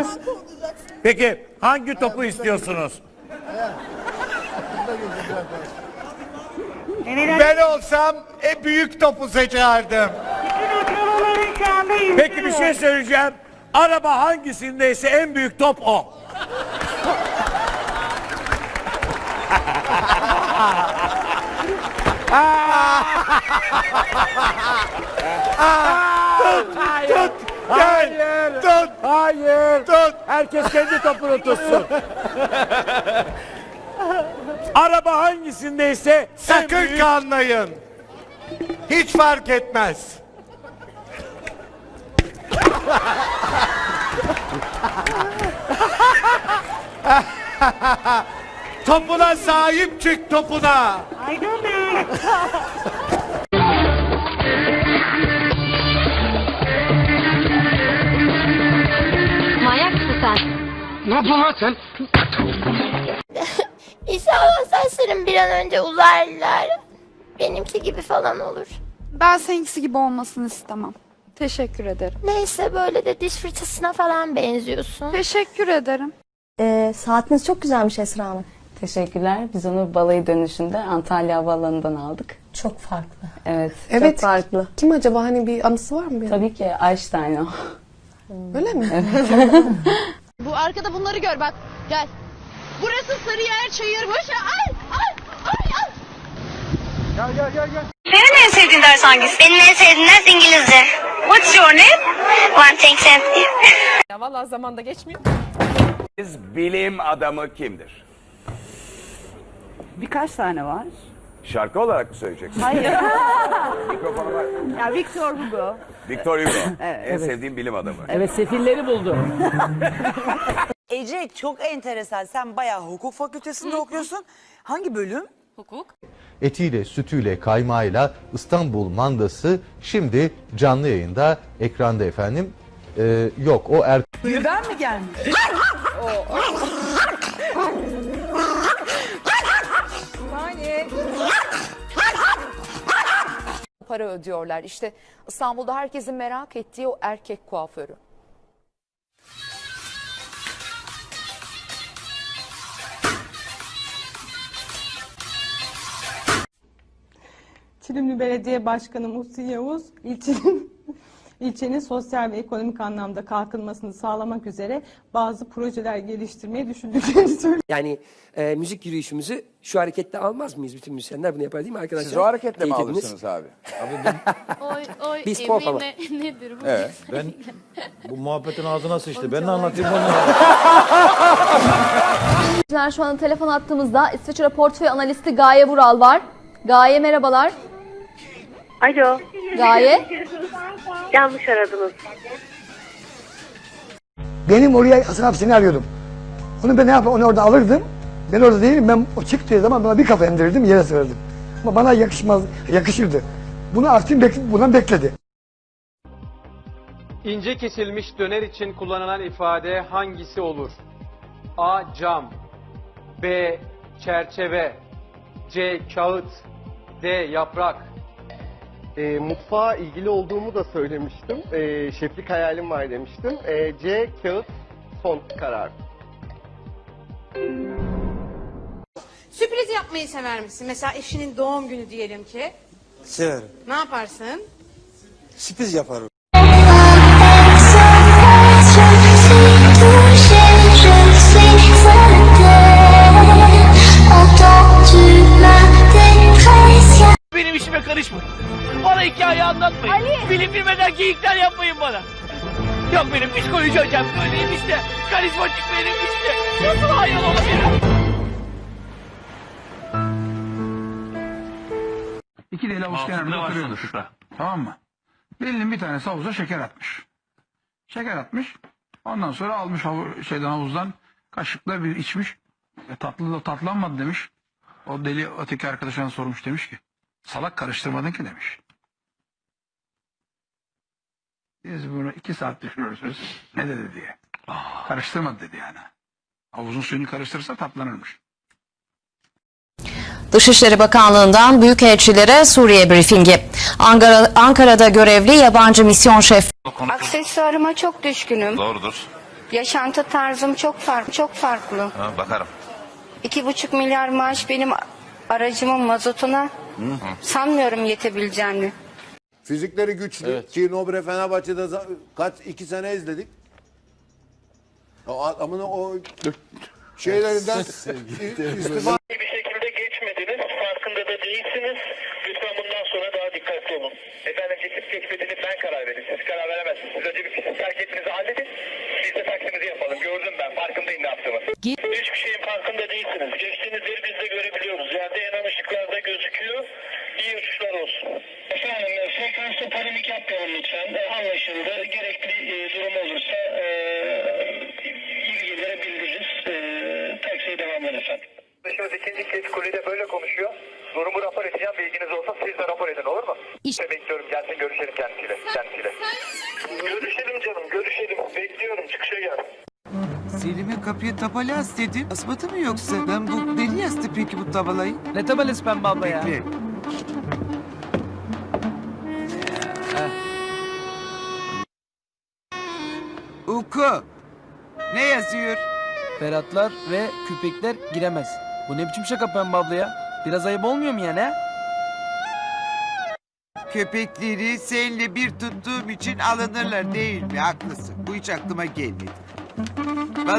Olmaz. Peki hangi topu istiyorsunuz? Ben olsam e, büyük topu seçerdim. Peki bir şey söyleyeceğim. Araba hangisindeyse en büyük top o. Gel, tut, Hayır. tut. Herkes kendi topunu tutsun. Araba hangisindeyse en Sakın büyük kanlayın. Hiç fark etmez. topuna sahip çık topuna. Aydın Bey. İnşallah saçlarım bir an önce uzarlar. Benimki gibi falan olur. Ben seninkisi gibi olmasını istemem. Teşekkür ederim. Neyse böyle de diş fırçasına falan benziyorsun. Teşekkür ederim. Ee, saatiniz çok güzelmiş Esra Hanım. Teşekkürler. Biz onu balayı dönüşünde Antalya Havaalanı'ndan aldık. Çok farklı. Evet. Çok farklı. Kim acaba hani bir anısı var mı? Tabii ki Einstein o. Öyle mi? Bu arkada bunları gör bak. Gel. Burası Sarıyer Çayır. Boş ver. Ay ay ay ay. Senin en sevdiğin ders hangisi? Benim en sevdiğim ders İngilizce. What's your name? One thing empty. Ya vallahi zamanda geçmiyor. bilim adamı kimdir? Birkaç tane var. Şarkı olarak mı söyleyeceksin? Hayır. Mikrofonu ver. ya Victor Hugo. Victor Hugo. en sevdiğim bilim adamı. Evet sefilleri buldu. Ece çok enteresan. Sen bayağı hukuk fakültesinde okuyorsun. Hangi bölüm? etiyle, sütüyle, kaymağıyla İstanbul mandası şimdi canlı yayında ekranda efendim. Ee, yok o er Birden mi gelmiş? Para ödüyorlar. İşte İstanbul'da herkesin merak ettiği o erkek kuaförü. Çilimli Belediye Başkanı Muhsin Yavuz ilçenin ilçenin sosyal ve ekonomik anlamda kalkınmasını sağlamak üzere bazı projeler geliştirmeyi düşündüklerini söyledi. Yani e, müzik yürüyüşümüzü şu hareketle almaz mıyız? Bütün müzisyenler bunu yapar değil mi arkadaşlar? Siz o hareketle mi Teyit ediniz. alırsınız abi? Oy oy Biz pop ama. nedir bu? Evet. Ben bu muhabbetin ağzına sıçtı. Ben ne anlatayım bunu? Şu an telefon attığımızda İsviçre portföy analisti Gaye Vural var. Gaye merhabalar. Alo. Gaye. Yanlış aradınız. Benim oraya Hasan abi seni arıyordum. Onu ben ne yapayım? Onu orada alırdım. Ben orada değilim. Ben o çıktığı zaman bana bir kafa indirirdim yere sığırdım. Ama bana yakışmaz, yakışırdı. Bunu Artvin bek bundan bekledi. İnce kesilmiş döner için kullanılan ifade hangisi olur? A. Cam B. Çerçeve C. Kağıt D. Yaprak E, mutfağa ilgili olduğumu da söylemiştim. E, şeflik hayalim var demiştim. E, C. Kağıt son karar. Sürpriz yapmayı sever misin? Mesela eşinin doğum günü diyelim ki. Severim. Ne yaparsın? Sürpriz yaparım. Bilmeden geyikler yapmayın bana. Yok benim psikoloji hocam böyleyim işte. Karizmatik benim işte. Nasıl hayal olabilirim? İki deli havuz kenarında oturuyordur. Tamam mı? Delinin bir tanesi havuza şeker atmış. Şeker atmış. Ondan sonra almış havu, şeyden havuzdan kaşıkla bir içmiş. E, tatlı da tatlanmadı demiş. O deli öteki arkadaşına sormuş demiş ki salak karıştırmadın ki demiş. Biz bunu iki saat düşünüyoruz. Ne dedi diye. Karıştırmadı dedi yani. Havuzun suyunu karıştırırsa tatlanırmış. Dışişleri Bakanlığı'ndan büyükelçilere Suriye briefingi. Ankara, Ankara'da görevli yabancı misyon şef Aksesuarıma çok düşkünüm. Doğrudur. Yaşantı tarzım çok farklı, çok farklı. Ha, bakarım. İki buçuk milyar maaş benim aracımın mazotuna sanmıyorum yetebileceğini. Fizikleri güçlü. Ki Nobre Fenerbahçe'de kaç iki sene izledik. O adamın o şeylerinden istifa bir şekilde geçmediniz. Farkında da değilsiniz. Lütfen bundan sonra daha dikkatli olun. Efendim geçip geçmediğini ben karar veririm. Siz karar veremezsiniz. Siz önce bir fizik hareketinizi halledin. Biz de taksimizi yapalım. Gördüm ben. Farkındayım ne yaptığımı. Hiçbir şeyin farkında değilsiniz. Geçtiğiniz yeri biz de görebiliyoruz. Yerde yanan ışıklarda gözüküyor. İyi uçuşlar olsun. Frekansta panik yapmayalım lütfen. E, Anlaşıldı. Gerekli e, durum olursa e, ilgililere bildiririz. E, taksiye devam edin efendim. Arkadaşımız ikinci kez kulede böyle konuşuyor. Durumu rapor edeceğim. Bilginiz olsa siz de rapor edin olur mu? İşte bekliyorum. Gelsin görüşelim kendisiyle. kendisiyle. Görüşelim canım. Görüşelim. Bekliyorum. Çıkışa gel. Selim'e kapıya tabela as dedim. Asmadı mı yoksa? Ben bu deli astı peki bu tabelayı? Ne tabelası pembe abla ya? Bekle. Uku. Ne yazıyor? Ferhatlar ve köpekler giremez. Bu ne biçim şaka pembe abla ya? Biraz ayıp olmuyor mu yani ha? Köpekleri seninle bir tuttuğum için alınırlar değil mi? Haklısın. Bu hiç aklıma gelmedi. Vallahi